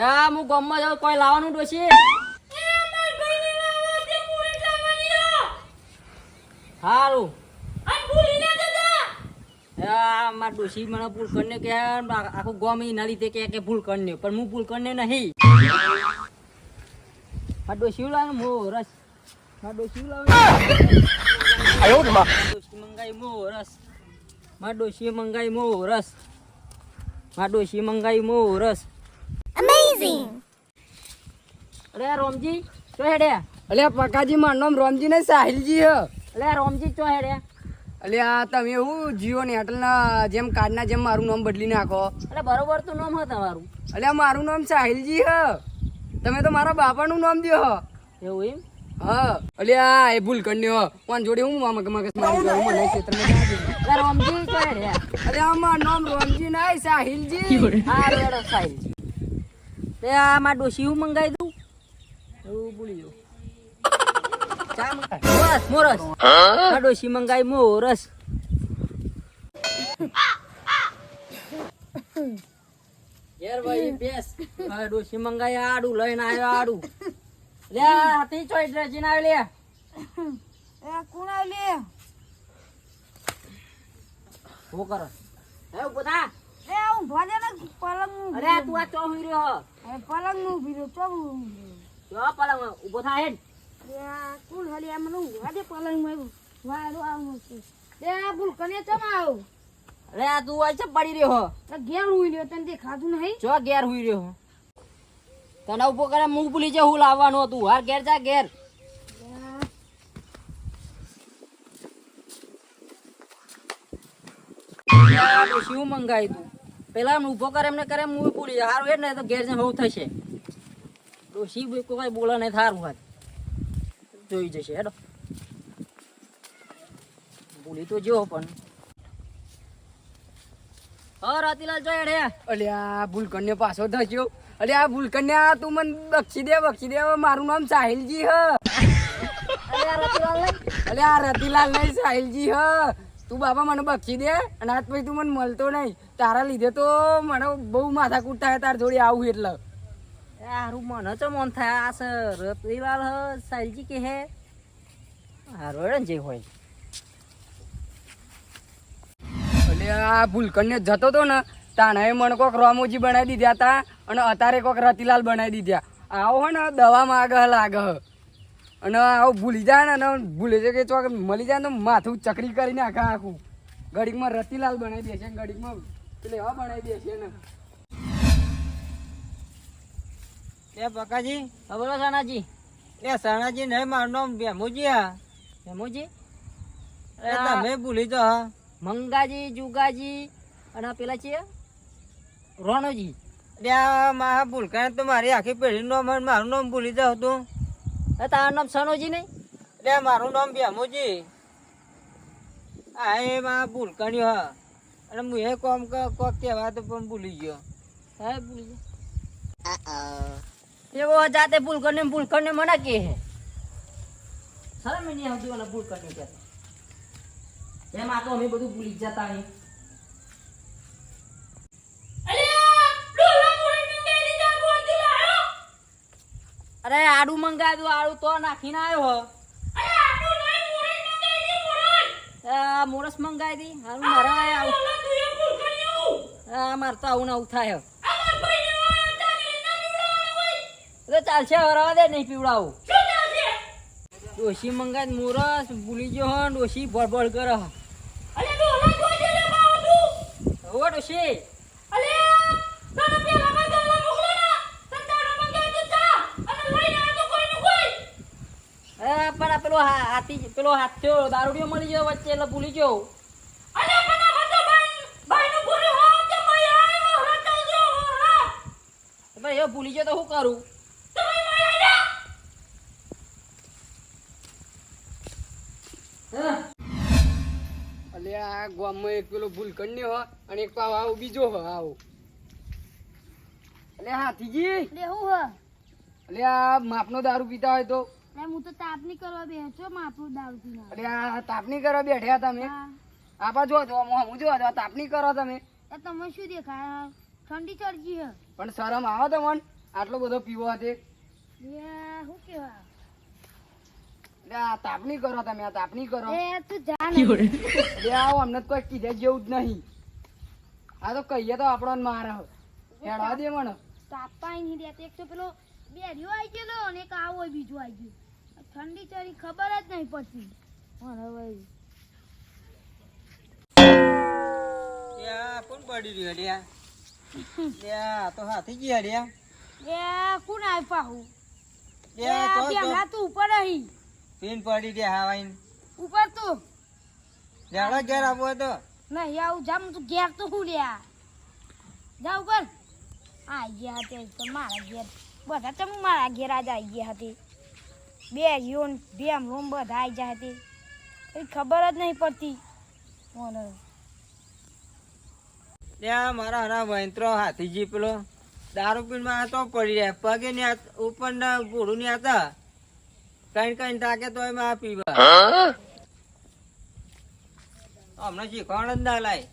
હા હું ગામમાં જાઉં કોઈ લાવવાનું ડોશી હારું. હા માર ડોશી મને ભૂલ કરીને કે આખું ગામ એના લીધે કે કે ભૂલ કરીને. પણ હું ભૂલ કરીને નહીં. માર ડોશી લાવે મો રસ. માર ડોશી લાવે ડોશી મંગાઈ મો રસ. માર ડોશી મંગાઈ મો રસ. માર ડોશી મંગાઈ મો રસ. અરે રોમજી ચો હેડે? અલે પકાજી માર નામ રોમજી ને સાહિલજી હ. અલે રોમજી ચો હેડે? અલ્યા તમે હું જીઓ ના જેમ કાર્ડના જેમ મારું નામ બદલી નાખો. અલે બરોબર તો નામ હ તમારું. અલે મારું નામ સાહિલજી હ. તમે તો મારા બાપાનું નામ દો એવું એમ? હા. અલ્યા એ ભૂલ કર્યો કોણ જોડે હું મગજ મગજ મારી ગયો મને ક્ષેત્રમાં જાજે. અલે રોમજી ચો હેડે? આ મારું નામ રોમજી નહીં સાહિલજી. હા રેડો સાઈલ તે આ ડોશી હું મંગાઈ દઉં? એવું ભૂલી જાઉં મોરસ મોરસ. માર ડોશી મંગાઈ મોરસ. યાર ભાઈ બેસ. માર ડોશી મંગાઈ આડું લઈને આવ્યો આડું. લે હાથી ચોઈ ડ્રેસિન આવે લે. કોણ આવલે હું કરો? હે ઊભો એ હું ભલે ને પલંગ અરે તું આ ચો રહ્યો. પલંગનું ભીરો ચોબ ચો પલંગ ઊભો થાય કુલ હલી આમ નું આજે પલંગમાં વારો આવું છે. બે ભૂલ કને ચમ આવું? અરે આ તું આ છે પડી રહ્યો ઘેર હુઈ રહ્યો તને દેખાતું નહીં? જો ઘેર હુઈ રહ્યો તને ઊભો કરે હું ભૂલી જાય હું લાવવાનું હતું. હાર ઘેર જા ઘેર. શું મંગાવી તું? પેલા એમ ઊભો કરે એમને કરે હું ભૂલી જાય. હેડ ને તો ઘેર જઈને બહુ થશે. ડોસી કોઈ બોલે નહીં સારું હાથ જોઈ જશે હેડો. બોલી તો જો પણ. હા રાતીલાલ જો એડે અલ્યા ભૂલ પાછો થયો અલ્યા ભૂલકન્યા તું મને બક્ષી દે બક્ષી દે. મારું નામ સાહિલજી હ. અરે રતિલાલ નહીં. અલ્યા રતિલાલ નહીં સાહિલજી હ. તું બાબા મને બક્ષી દે અને આજ પછી તું મને મળતો નહીં. તારા લીધે તો મને બહુ માથા કૂટ થાય તાર જોડે આવું એટલે. હારું મને તો મન થાય? આ સર રતરીલાલ હ સાલજી કે હે? હારું જે હોય. એટલે આ ભૂલકણને જતો તો ને તાણે મને કોક રોમોજી બનાવી દીધા હતા અને અત્યારે કોક રતિલાલ બનાવી દીધા. આવો હે ને દવા માગ લાગે હ. અને આવું ભૂલી જાય ને અને ભૂલે છે કે ચોક મળી જાય ને માથું ચકરી કરીને આખા આખું. ઘડીકમાં રતિલાલ બનાવી દે છે ને ઘડીકમાં પેલે એવા બનાવી દે છે ને. એ પકાજી હા બોલો સાનાજી? એ સાનાજી નહીં મારું નામ ભેમુજી હા. ભેમુજી એ તમે ભૂલી તો હા. મંગાજી જુગાજી અને પેલા છે? રોણોજી ત્યાં મારા ભૂલકાને તો મારી આખી પેઢીનું નામ મારું નામ ભૂલી જાવ તું. તારું નામ સનોજી નહીં? એટલે મારું નામ ભેમુજી આ એ ભૂલ કર્યો હા. અને હું એ કોમ કોક કહેવા તો પણ ભૂલી ગયો. હા ભૂલી ગયો. એવો જાતે ભૂલ કરીને ભૂલ કરીને મને કે હે શરમ નહીં આવતી મને ભૂલ કરીને કે. એમાં તો અમે બધું ભૂલી જતા અહીં અરે મંગાવ્યું આડું તો નાખીને આવ્યો હો. મોરસ મંગાવી દી. હારું મારે આવું. હા મારે તો આવું આવું થાય. અરે ચાલશે હરાવા દે નહીં પીવડાવું. ડોશી મંગાવી મોરસ ભૂલી ગયો હો ડોશી ભળભળ કરે હો. ડોશી. અરે પણ આ પેલો હાથી પેલો હાથ્યો દારૂડિયો મળી ગયો વચ્ચે એટલે ભૂલી ગયો. ભાઈ એ ભૂલી ગયો તો શું કરું? અલે આ ગામમાં એક પેલો ભૂલ કર્યો હો અને એક પાવ આવો બીજો હો આવો. અલ્યા હાથીજી લે હું હ? અલ્યા માપનો દારૂ પીતા હોય તો? લે હું તો તાપની કરવા બેઠો બેઠ્યા તમે? આપા જો જો હું જો જો તાપણી કરો તમે. એ તમે શું દેખાય? ઠંડી ચડજી હે. પણ શરમ આવો તમને? આટલો બધો પીવો શું કેવા એટલે આ તાપણી કરો તમે આ તાપણી કરો. એ તું જા ને આવો અમને કોઈ કીધે જેવું જ નહીં. આ તો કહીએ તો આપણો મારે હેડવા દે મને. તાપા નહીં દેતો. એક તો પેલો બેરિયો આવી ગયેલો અને એક આવો બીજું આવી ગયું. ઠંડી ચડી ખબર જ નહીં પડતી. પણ હવે કોણ પડી રહ્યું અડ્યા? તો હાથી ગયા અડ્યા. એ કોણ આવી પાહું એ તો- તો ઉપર અહીં પીન પડી રહ્યા હાવાઈને. ઉપર તું? જાડા ઘેર આપવો તો. નહીં આવું જામ તું ઘેર તો હું લ્યા જા ઉપર. આ ગયા તો મારા ઘેર. બધા તો મારા ઘેર આજ આવી ગયા હતી. બે યોન બે રૂમ બધા આવી જાય હતી. કઈ ખબર જ નહીં પડતી. ત્યાં મારા હરા વૈંત્રો હાથીજી પેલો. દારૂ પીણમાં હતો તો પડી રહ્યા. પગે ને ઉપર ને ભૂડું ને હતા કઈ કઈ તાકે તો એમાં પીવા. હમણાં શીખવાડ જ ના લાય.